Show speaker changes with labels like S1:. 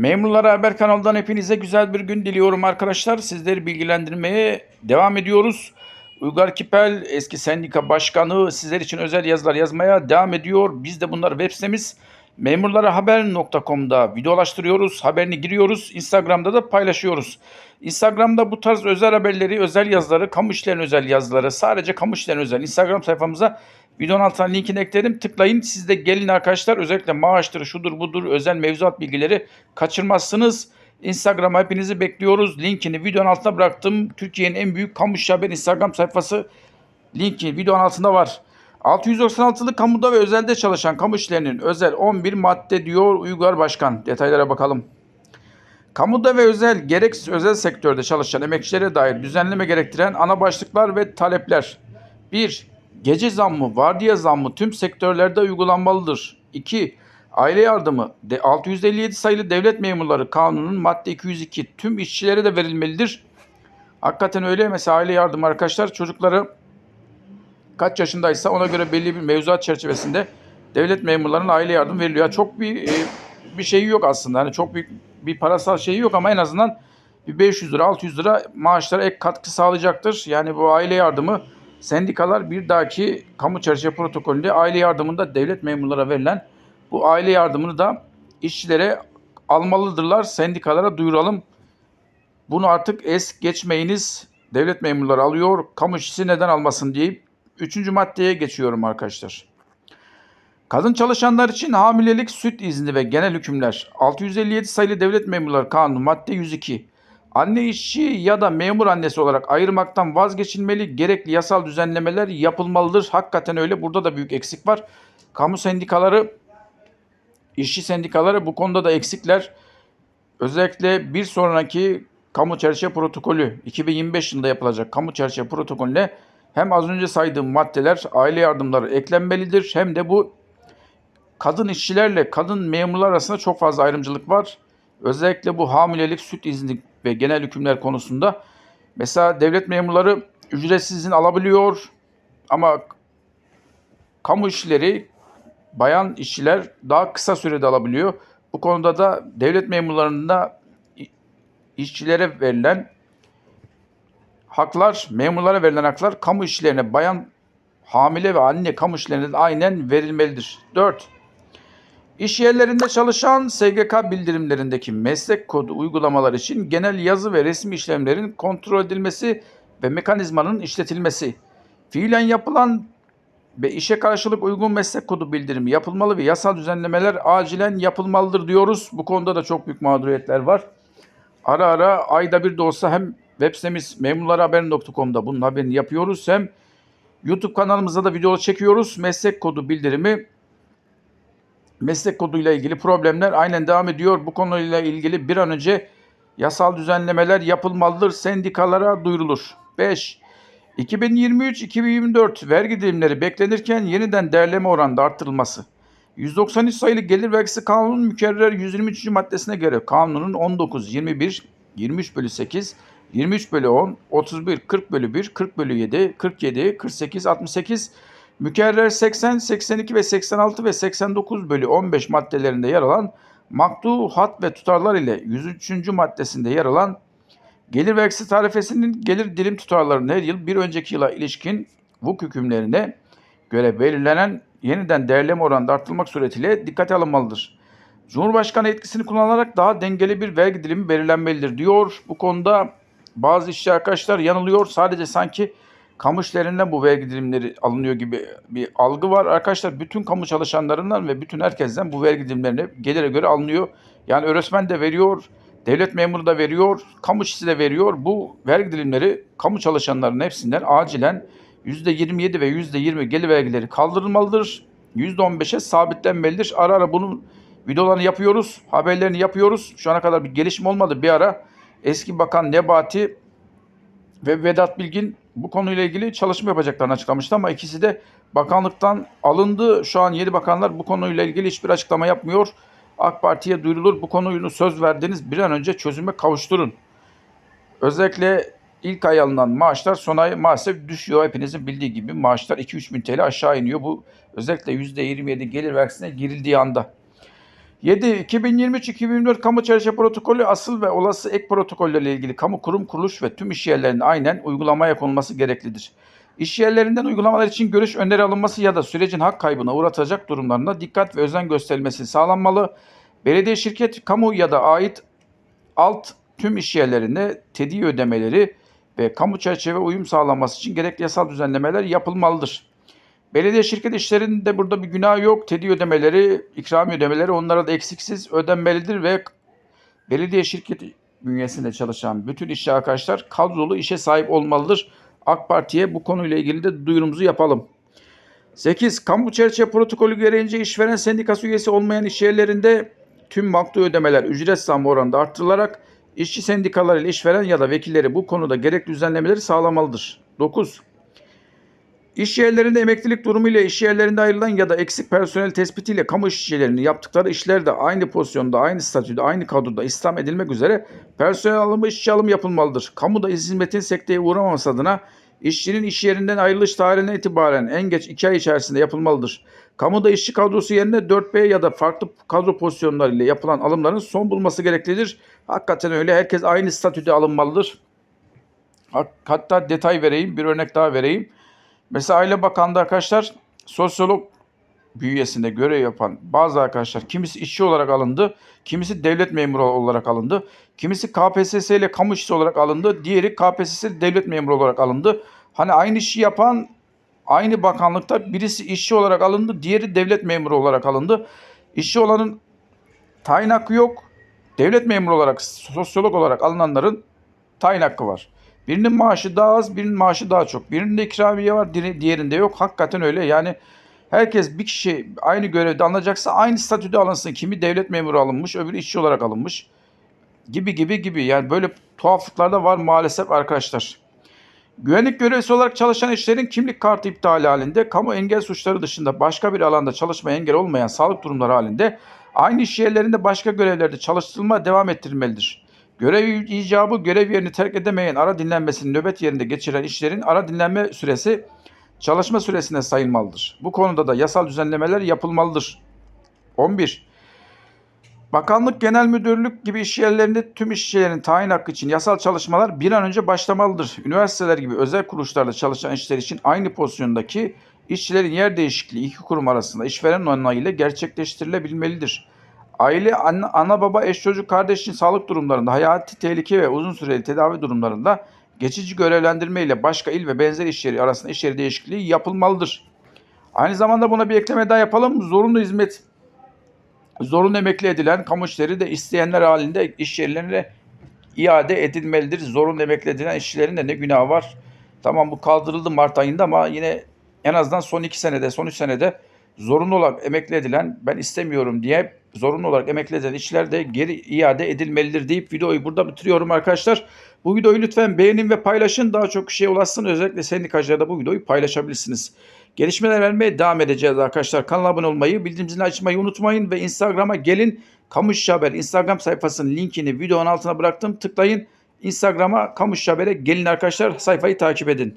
S1: Memurlara Haber kanalından hepinize güzel bir gün diliyorum arkadaşlar. Sizleri bilgilendirmeye devam ediyoruz. Uygar Kipel eski sendika başkanı sizler için özel yazılar yazmaya devam ediyor. Biz de bunları web sitemiz memurlarahaber.com'da videolaştırıyoruz. Haberini giriyoruz. Instagram'da da paylaşıyoruz. Instagram'da bu tarz özel haberleri, özel yazıları, kamu işlerinin özel yazıları, sadece kamu işlerinin özel Instagram sayfamıza videonun altına linkini ekledim. Tıklayın. Siz de gelin arkadaşlar. Özellikle maaştır, şudur budur, özel mevzuat bilgileri kaçırmazsınız. Instagram'a hepinizi bekliyoruz. Linkini videonun altına bıraktım. Türkiye'nin en büyük kamu işi haber Instagram sayfası linki videonun altında var. 696'lı kamuda ve özelde çalışan kamu işlerinin özel 11 madde diyor Uygar Başkan. Detaylara bakalım. Kamuda ve özel gereksiz özel sektörde çalışan emekçilere dair düzenleme gerektiren ana başlıklar ve talepler. 1. Gece zammı, vardiya zammı tüm sektörlerde uygulanmalıdır. 2. Aile yardımı de 657 sayılı devlet memurları kanunun madde 202 tüm işçilere de verilmelidir. Hakikaten öyle. Mesela aile yardımı arkadaşlar çocukları kaç yaşındaysa ona göre belli bir mevzuat çerçevesinde devlet memurlarına aile yardım veriliyor. Yani çok bir e, bir şeyi yok aslında. Hani çok büyük bir parasal şeyi yok ama en azından bir 500 lira 600 lira maaşlara ek katkı sağlayacaktır. Yani bu aile yardımı sendikalar bir dahaki kamu çerçeve protokolünde aile yardımında devlet memurlara verilen bu aile yardımını da işçilere almalıdırlar. Sendikalara duyuralım. Bunu artık es geçmeyiniz. Devlet memurları alıyor. Kamu işçisi neden almasın deyip Üçüncü maddeye geçiyorum arkadaşlar. Kadın çalışanlar için hamilelik, süt izni ve genel hükümler. 657 sayılı Devlet Memurları Kanunu madde 102. Anne işçi ya da memur annesi olarak ayırmaktan vazgeçilmeli, gerekli yasal düzenlemeler yapılmalıdır. Hakikaten öyle. Burada da büyük eksik var. Kamu sendikaları, işçi sendikaları bu konuda da eksikler. Özellikle bir sonraki kamu çerçeve protokolü 2025 yılında yapılacak kamu çerçeve protokolüne hem az önce saydığım maddeler aile yardımları eklenmelidir hem de bu kadın işçilerle kadın memurlar arasında çok fazla ayrımcılık var. Özellikle bu hamilelik, süt izni ve genel hükümler konusunda mesela devlet memurları ücretsiz alabiliyor ama kamu işçileri, bayan işçiler daha kısa sürede alabiliyor. Bu konuda da devlet memurlarında işçilere verilen haklar, memurlara verilen haklar kamu işçilerine bayan hamile ve anne kamu işçilerine aynen verilmelidir. 4. İş yerlerinde çalışan SGK bildirimlerindeki meslek kodu uygulamalar için genel yazı ve resmi işlemlerin kontrol edilmesi ve mekanizmanın işletilmesi. Fiilen yapılan ve işe karşılık uygun meslek kodu bildirimi yapılmalı ve yasal düzenlemeler acilen yapılmalıdır diyoruz. Bu konuda da çok büyük mağduriyetler var. Ara ara ayda bir de olsa hem web sitemiz memurlarhaber.com'da bunun haberini yapıyoruz. Hem YouTube kanalımızda da video çekiyoruz. Meslek kodu bildirimi meslek koduyla ilgili problemler aynen devam ediyor. Bu konuyla ilgili bir an önce yasal düzenlemeler yapılmalıdır. Sendikalara duyurulur. 5. 2023-2024 vergi dilimleri beklenirken yeniden değerleme oranında arttırılması. 193 sayılı gelir vergisi kanunun mükerrer 123. maddesine göre kanunun 19, 21, 23 bölü 8, 23 bölü 10, 31, 40 bölü 1, 40 bölü 7, 47, 48, 68, mükerrer 80, 82 ve 86 ve 89 bölü 15 maddelerinde yer alan maktu, hat ve tutarlar ile 103. maddesinde yer alan gelir vergisi tarifesinin gelir dilim tutarlarının her yıl bir önceki yıla ilişkin vuk hükümlerine göre belirlenen yeniden değerleme oranında artırılmak suretiyle dikkate alınmalıdır. Cumhurbaşkanı etkisini kullanarak daha dengeli bir vergi dilimi belirlenmelidir diyor. Bu konuda bazı işçi arkadaşlar yanılıyor. Sadece sanki kamu işlerinden bu vergi dilimleri alınıyor gibi bir algı var. Arkadaşlar bütün kamu çalışanlarından ve bütün herkesten bu vergi dilimlerine gelire göre alınıyor. Yani öğretmen de veriyor, devlet memuru da veriyor, kamu işçisi de veriyor. Bu vergi dilimleri kamu çalışanlarının hepsinden acilen %27 ve %20 gelir vergileri kaldırılmalıdır. %15'e sabitlenmelidir. Ara ara bunun videolarını yapıyoruz, haberlerini yapıyoruz. Şu ana kadar bir gelişme olmadı. Bir ara eski bakan Nebati ve Vedat Bilgin bu konuyla ilgili çalışma yapacaklarını açıklamıştı ama ikisi de bakanlıktan alındı. Şu an yeni bakanlar bu konuyla ilgili hiçbir açıklama yapmıyor. AK Parti'ye duyurulur bu konuyu söz verdiğiniz bir an önce çözüme kavuşturun. Özellikle ilk ay alınan maaşlar son ay maalesef düşüyor. Hepinizin bildiği gibi maaşlar 2-3 bin TL aşağı iniyor. Bu özellikle %27 gelir vergisine girildiği anda. 7. 2023-2024 Kamu Çerçeve Protokolü asıl ve olası ek protokollerle ilgili kamu kurum, kuruluş ve tüm iş yerlerinde aynen uygulamaya konulması gereklidir. İş yerlerinden uygulamalar için görüş öneri alınması ya da sürecin hak kaybına uğratacak durumlarında dikkat ve özen gösterilmesi sağlanmalı. Belediye, şirket, kamu ya da ait alt tüm iş yerlerinde tedi ödemeleri ve kamu çerçeve uyum sağlanması için gerekli yasal düzenlemeler yapılmalıdır. Belediye şirket işlerinde burada bir günah yok. Tedi ödemeleri, ikramiye ödemeleri onlara da eksiksiz ödenmelidir ve belediye şirket bünyesinde çalışan bütün işçi arkadaşlar kadrolu işe sahip olmalıdır. AK Parti'ye bu konuyla ilgili de duyurumuzu yapalım. 8. Kamu çerçeve protokolü gereğince işveren sendikası üyesi olmayan iş yerlerinde tüm maktu ödemeler ücret zammı oranında arttırılarak işçi sendikaları ile işveren ya da vekilleri bu konuda gerekli düzenlemeleri sağlamalıdır. 9. İş yerlerinde emeklilik durumu ile iş yerlerinde ayrılan ya da eksik personel tespitiyle kamu işçilerinin yaptıkları işlerde aynı pozisyonda, aynı statüde, aynı kadroda istihdam edilmek üzere personel alımı, işçi alımı yapılmalıdır. Kamuda hizmetin sekteye uğramaması adına işçinin iş yerinden ayrılış tarihinden itibaren en geç 2 ay içerisinde yapılmalıdır. Kamuda işçi kadrosu yerine 4B ya da farklı kadro pozisyonları ile yapılan alımların son bulması gereklidir. Hakikaten öyle. Herkes aynı statüde alınmalıdır. Hat- Hatta detay vereyim, bir örnek daha vereyim. Mesela Aile Bakanlığı arkadaşlar sosyolog bünyesinde görev yapan bazı arkadaşlar kimisi işçi olarak alındı, kimisi devlet memuru olarak alındı, kimisi KPSS ile kamu işçisi olarak alındı, diğeri KPSS devlet memuru olarak alındı. Hani aynı işi yapan aynı bakanlıkta birisi işçi olarak alındı, diğeri devlet memuru olarak alındı. İşçi olanın tayin hakkı yok. Devlet memuru olarak, sosyolog olarak alınanların tayin hakkı var. Birinin maaşı daha az, birinin maaşı daha çok. Birinde ikramiye var, diğeri- diğerinde yok. Hakikaten öyle. Yani herkes bir kişi aynı görevde alınacaksa aynı statüde alınsın. Kimi devlet memuru alınmış, öbürü işçi olarak alınmış. Gibi gibi gibi. Yani böyle tuhaflıklar da var maalesef arkadaşlar. Güvenlik görevlisi olarak çalışan işlerin kimlik kartı iptali halinde, kamu engel suçları dışında başka bir alanda çalışmaya engel olmayan sağlık durumları halinde aynı iş yerlerinde başka görevlerde çalıştırılma devam ettirilmelidir. Görev icabı görev yerini terk edemeyen ara dinlenmesini nöbet yerinde geçiren işlerin ara dinlenme süresi çalışma süresine sayılmalıdır. Bu konuda da yasal düzenlemeler yapılmalıdır. 11. Bakanlık, genel müdürlük gibi iş yerlerinde tüm işçilerin tayin hakkı için yasal çalışmalar bir an önce başlamalıdır. Üniversiteler gibi özel kuruluşlarda çalışan işçiler için aynı pozisyondaki işçilerin yer değişikliği iki kurum arasında işveren onayıyla gerçekleştirilebilmelidir. Aile, anne, ana baba, eş çocuk, kardeş için sağlık durumlarında, hayati tehlike ve uzun süreli tedavi durumlarında geçici görevlendirme ile başka il ve benzer iş yeri arasında iş yeri değişikliği yapılmalıdır. Aynı zamanda buna bir ekleme daha yapalım. Zorunlu hizmet zorunlu emekli edilen kamu işleri de isteyenler halinde iş yerlerine iade edilmelidir. Zorunlu emekli edilen işçilerin de ne günahı var? Tamam bu kaldırıldı Mart ayında ama yine en azından son iki senede, son üç senede zorunlu olarak emekli edilen ben istemiyorum diye zorunlu olarak emekli edilen işçiler de geri iade edilmelidir deyip videoyu burada bitiriyorum arkadaşlar. Bu videoyu lütfen beğenin ve paylaşın. Daha çok kişiye ulaşsın. Özellikle sendikacılara da bu videoyu paylaşabilirsiniz. Gelişmeler vermeye devam edeceğiz arkadaşlar. Kanala abone olmayı, bildirim zilini açmayı unutmayın ve Instagram'a gelin. Kamu İşçi Haber Instagram sayfasının linkini videonun altına bıraktım. Tıklayın. Instagram'a Kamu İşçi Haber'e gelin arkadaşlar. Sayfayı takip edin.